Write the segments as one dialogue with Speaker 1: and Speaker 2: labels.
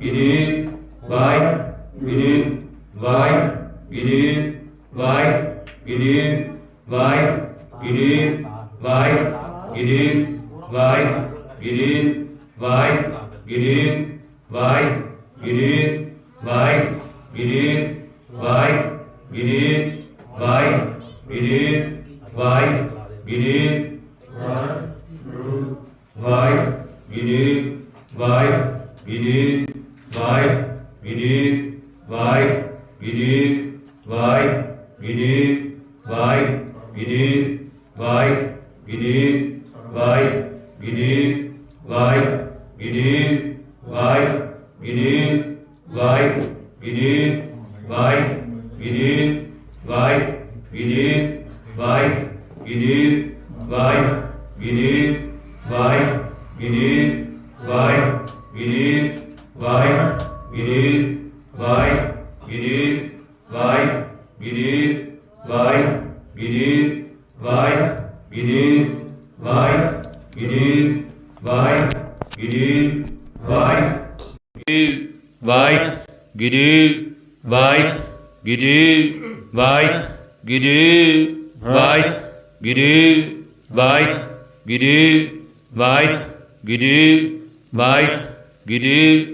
Speaker 1: gidi vay gidi vay gidi vay gidi vay gidi vay gidi vay gidi vay gidi vay gidi vay gidi vay gidi vay gidi vay gidi vay gidi vay gidi vay gidi vay gidi vay gidi vay gidi vay gidi vay gidi vay gidi vay gidi vay gidi vay gidi vay gidi vay gidi vay gidi vay gidi vay gidi vay gidi vay gidi vay gidi vay gidi vay gidi vay gidi vay gidi vay gidi vay gidi vay gidi vay gidi vay gidi vay gidi vay gidi vay gidi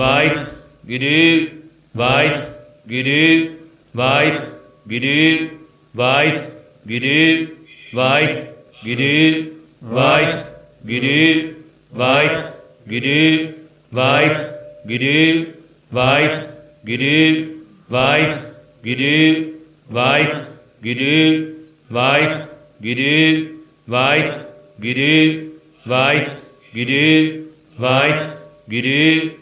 Speaker 1: vay gidi vay gidi vay gidi vay gidi vay gidi vay gidi vay gidi vay gidi vay gidi vay gidi vay gidi vay gidi vay gidi vay gidi vay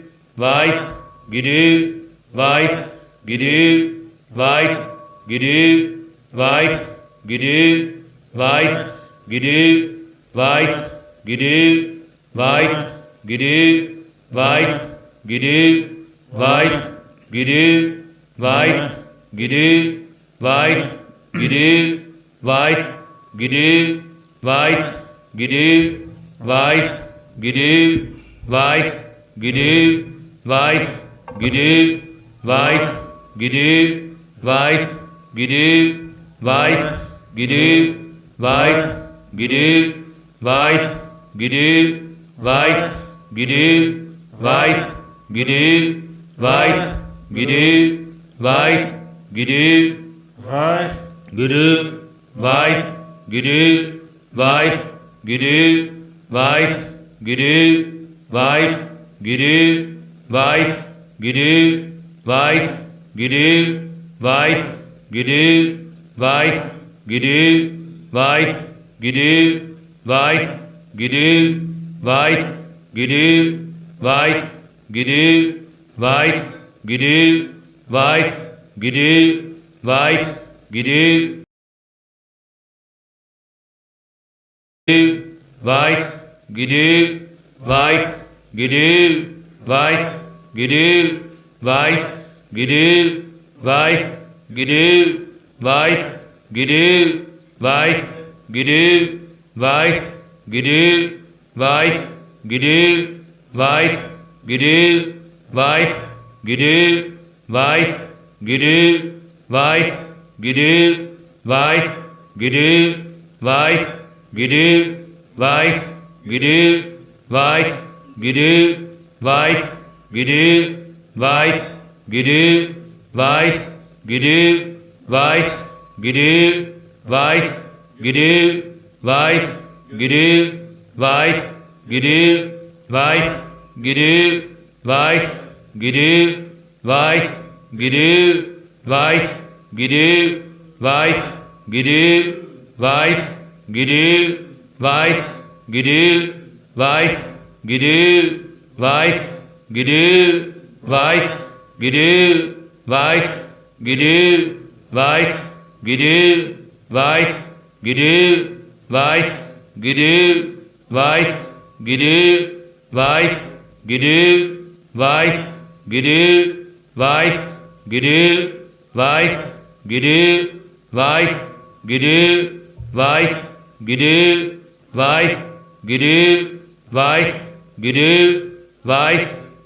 Speaker 1: vay gidi vay gidi vay gidi vay gidi vay gidi vay gidi vay gidi vay gidi vay gidi vay gidi vay gidi vay gidi vay gidi vay gidi vay gidi vay gidi vay gidi vay gidi vay gidi vay gidi vay gidi vay gidi vay gidi vay gidi vay gidi vay gidi vay gidi vay gidi vay gidi vay Wahe Guru Wahe Guru Wahe Guru Wahe Guru Wahe Guru Wahe Guru Wahe Waheguru Wahe Waheguru Wahe Waheguru Wahe Waheguru Wahe Waheguru Wahe Waheguru Wahe Waheguru Wahe gidi vay gidi vay gidi vay gidi vay gidi
Speaker 2: Wahe
Speaker 1: gidi vay gidi vay gidi vay gidi vay gidi vay gidi vay gidi vay gidi vay gidi vay gidi vay Gidü, vay, gidü, vay, gidü, vay, gidü, vay, gidü, vay, gidü, vay, gidü, vay, gidü, vay, gidü, vay, gidü, vay, gidü, vay, gidü, vay, gidü, vay, gidü, vay, gidü, vay, gidi vay gidi vay gidi vay gidi vay gidi vay gidi vay gidi vay gidi vay güdü, vay, güdü, vay, güdü, vay, güdü, vay, güdü, vay, güdü, vay, güdü, vay,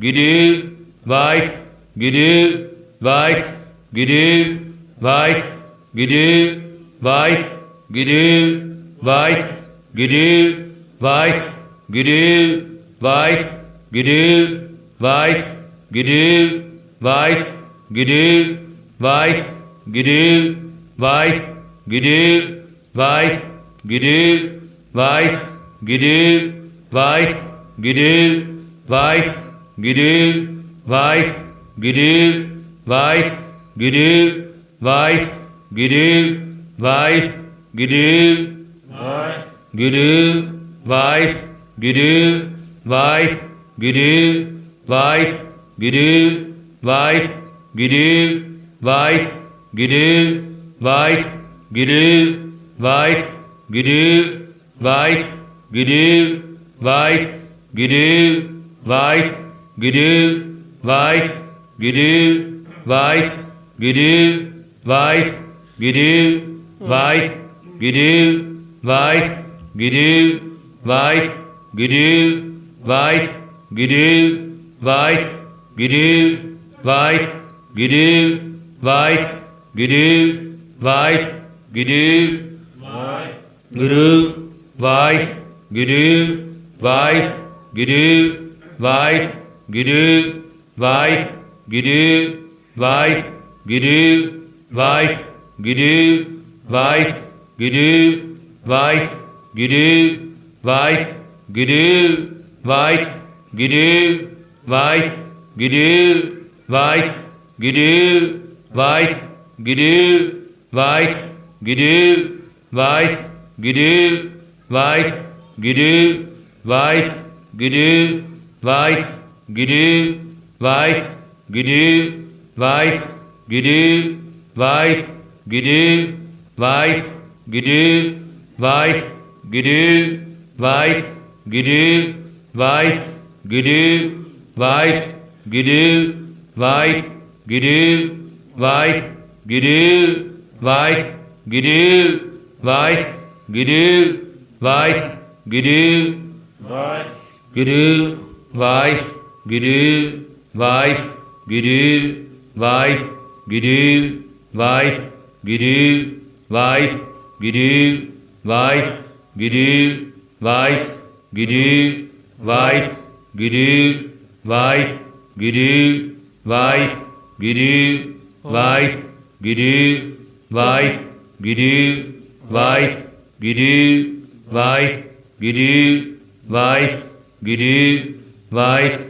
Speaker 1: güdü, vay, güdü, vay, güdü, vay, güdü, vay, güdü, vay, güdü, vay, güdü, vay, güdü, vay, güdü, vay, güdü, vay, güdü, vay, güdü, vay, güdü,
Speaker 2: Vay.
Speaker 1: Gürü, vay, gürü, vay, Guru Wahe Guru Wahe Guru Wahe Guru Wahe Guru Wahe Guru Wahe Guru Wahe Guru Wahe Guru Wahe Guru Wahe Guru Wahe Guru Wahe Guru Wahe Guru Wahe Guru Wahe Guru Vai Guru Vai Guru Vai Guru Vai Guru Vai Guru Vai Guru Vai Guru Vai Guru Vai Guru Vai Guru Vai Guru Vai Guru Vai Guru
Speaker 2: Vai
Speaker 1: Guru Vai gidiyor, vay, gidiyor, vay, gidiyor, vai, gidiyor, vay, gidiyor, vay, gidiyor, vai, gidiyor, vay, gidiyor, vay, gidiyor, vai, gidiyor, vay, gidiyor, vay, gidiyor, vai, gidiyor, vay, gidiyor, vay, gidiyor, vai güdü, vay, güdü, vay, güdü, vay, güdü, vay, güdü, vay, güdü,
Speaker 2: Vay.
Speaker 1: Gürü, vay, güdü, vay, güdü, vay, güdü, vay, güdü, vay, güdü, vay, güdü, vay, güdü, vay, güdü, vay, güdü, vay, güdü, vay, güdü, vay, güdü, vay, güdü, vay, güdü, vay, güdü, vay, güdü, vay, güdü, vay, güdü, vay, güdü, vay, güdü, vay, güdü, vay, güdü, vay, güdü, vay,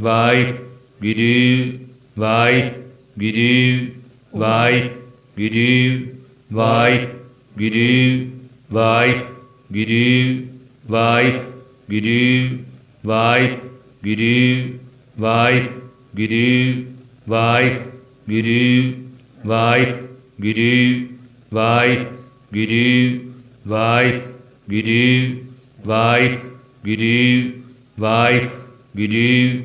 Speaker 1: vay, güdü, vay, güdü, vay, güdü, vay, güdü, vay, güdü, vay, güdü, vay, güdü, vay, güdü, vay, güdü, vay, güdü, vay, güdü, vay, güdü,
Speaker 2: Vay.
Speaker 1: güdü, vay, güdü,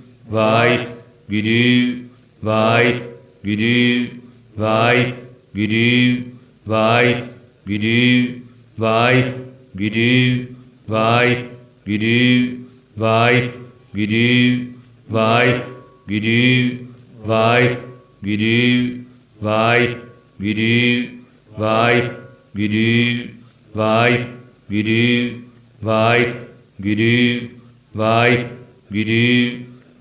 Speaker 1: Vai vidu, Vai vidu, Vai vidu, Vai vidu, Vai vidu, Vai vidu, Vai vidu, Vai vidu, Vai vidu, Vai vidu, Vai vidu, Vai vidu, Vai vidu. Vai Guru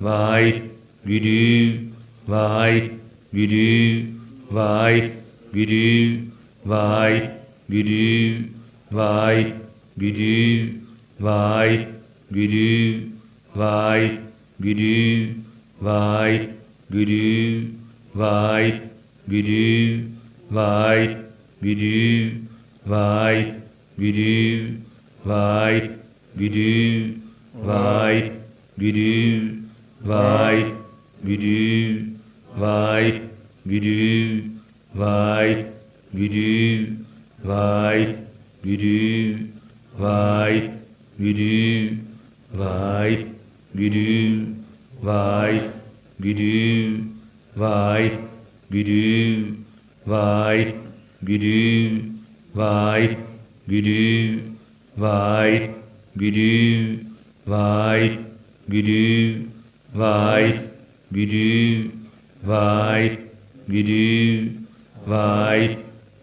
Speaker 1: vay, güdü, vay, güdü, vay, güdü, vay, güdü, vay, güdü, vay, güdü, vay, güdü, vay, güdü, vay, güdü, vay, güdü, vay, güdü, vay, güdü, vay, güdü, vay, güdü, vay, güdü, vay, güdü, vay, güdü, vay, güdü, vay, güdü, vay, güdü, vay, güdü, vay, güdü, vay, güdü, vay, güdü, vay, güdü, vay, güdü, vay, güdü, vay,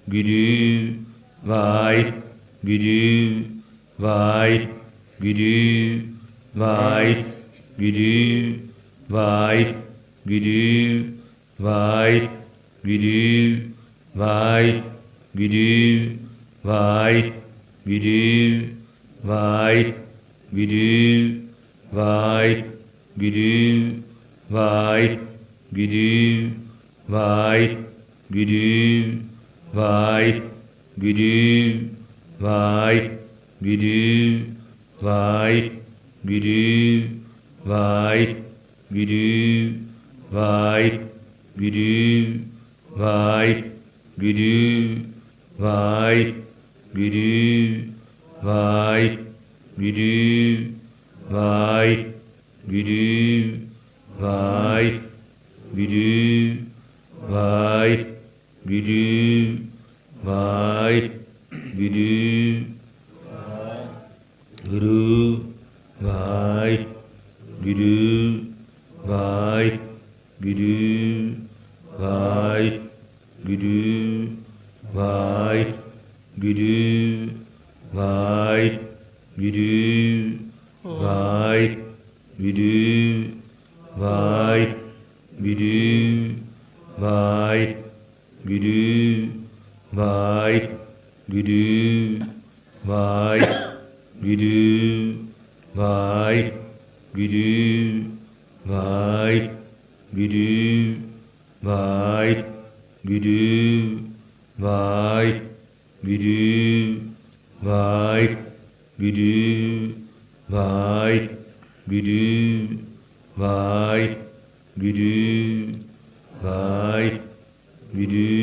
Speaker 1: güdü, vay, güdü, vay, güdü, vay, güdüm, vay, güdüm, vay, güdüm, vay, güdüm, vay, güdüm, vay, güdüm, vay, güdüm, vay, güdüm, vay, güdüm, vay, güdüm, vay, güdüm, vay, Guru Vai Guru Vai Guru Vai Guru Guru Vai Guru Vai Guru Vai Vidu Vai Vidu Vai Vidu Vai Vidu Vai Vidu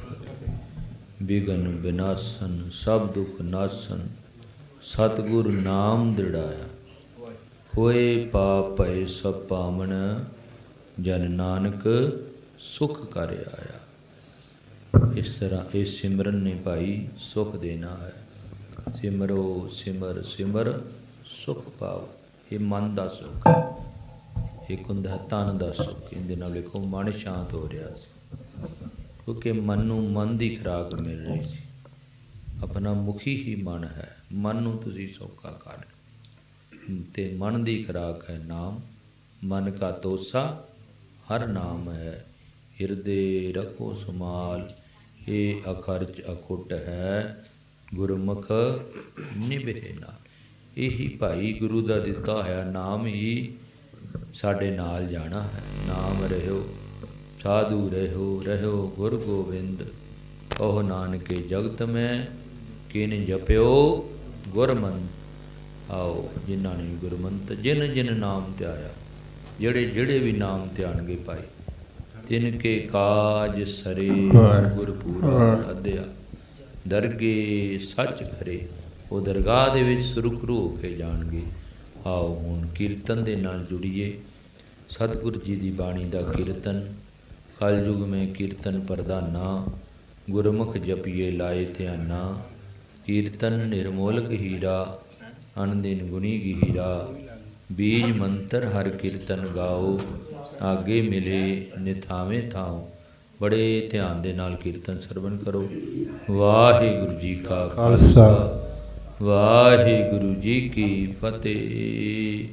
Speaker 1: विघन विनाशन, सब दुख नाशन, सतगुर नाम दृढ़ाया। होए पाप पय सब पावन जन नानक सुख कर आया। इस तरह इस सिमरन ने भाई सुख देना है। सिमरो सिमर सिमर सुख पाओ। ये मन का सुख एक हों ਧਨ का सुख। इन दिनों ਵੇਖੋ मन शांत हो रहा है ਕਿਉਂਕਿ ਮਨ ਨੂੰ ਮਨ ਦੀ ਖੁਰਾਕ ਮਿਲ ਰਹੀ ਸੀ। ਆਪਣਾ ਮੁਖੀ ਹੀ ਮਨ ਹੈ। ਮਨ ਨੂੰ ਤੁਸੀਂ ਸੌਖਾ ਕਰ ਤੇ ਮਨ ਦੀ ਖੁਰਾਕ ਹੈ ਨਾਮ। ਮਨ ਕਾ ਤੋਸਾ, ਹਰ ਨਾਮ ਹੈ। ਹਿਰਦੇ ਰਖੋ ਸਮਾਲ ਇਹ ਅਖਰਚ ਅਖੁੱਟ ਹੈ। ਗੁਰਮੁਖ ਨਿਭੇ ਨਾਲ। ਇਹੀ ਭਾਈ ਗੁਰੂ ਦਾ ਦਿੱਤਾ ਹੋਇਆ ਨਾਮ ਹੀ ਸਾਡੇ ਨਾਲ ਜਾਣਾ ਹੈ। ਨਾਮ ਰਹਿਓ। ਸਾਧੂ ਰਹਿਓ ਰਹਿਓ ਗੁਰ ਗੋਬਿੰਦ। ਉਹ ਨਾਨਕੇ ਜਗਤ ਮੈਂ ਕਿਨ ਜਪਿਓ ਗੁਰਮੰਤ ਆਓ ਜਿਨ੍ਹਾਂ ਨੇ ਗੁਰਮੰਤ ਜਿਨ ਜਿਨ ਨਾਮ ਧਿਆਇਆ ਜਿਹੜੇ ਜਿਹੜੇ ਵੀ ਨਾਮ ਧਿਆਣਗੇ ਭਾਈ ਤਿਨ ਕੇ ਕਾਜ ਸਰੇ ਗੁਰਪੂਰਾ ਅਧਿਆ। ਦਰਗੇ ਸੱਚ ਖਰੇ ਉਹ ਦਰਗਾਹ ਦੇ ਵਿੱਚ ਸੁਰਖਰੂ ਹੋ ਕੇ ਜਾਣਗੇ। ਆਓ ਹੁਣ ਕੀਰਤਨ ਦੇ ਨਾਲ ਜੁੜੀਏ। ਸਤਿਗੁਰ ਜੀ ਦੀ ਬਾਣੀ ਦਾ ਕੀਰਤਨ ਕਲਯੁਗ ਮੈਂ ਕੀਰਤਨ ਪ੍ਰਧਾਨਾ ਗੁਰਮੁਖ ਜਪੀਏ ਲਾਏ ਧਿਆਨਾ ਕੀਰਤਨ ਨਿਰਮੋਲਕ ਹੀਰਾ ਅਨੰਦਿਨ ਗੁਣੀ ਕੀ ਹੀਰਾ ਬੀਜ ਮੰਤਰ ਹਰ ਕੀਰਤਨ ਗਾਓ ਆਗੇ ਮਿਲੇ ਨਿਥਾਵੇਂ ਥਾਉ ਬੜੇ ਧਿਆਨ ਦੇ ਨਾਲ ਕੀਰਤਨ ਸਰਵਨ ਕਰੋ ਵਾਹਿਗੁਰੂ ਜੀ ਕਾ ਖਾਲਸਾ ਵਾਹਿਗੁਰੂ ਜੀ ਕੀ ਫਤਿਹ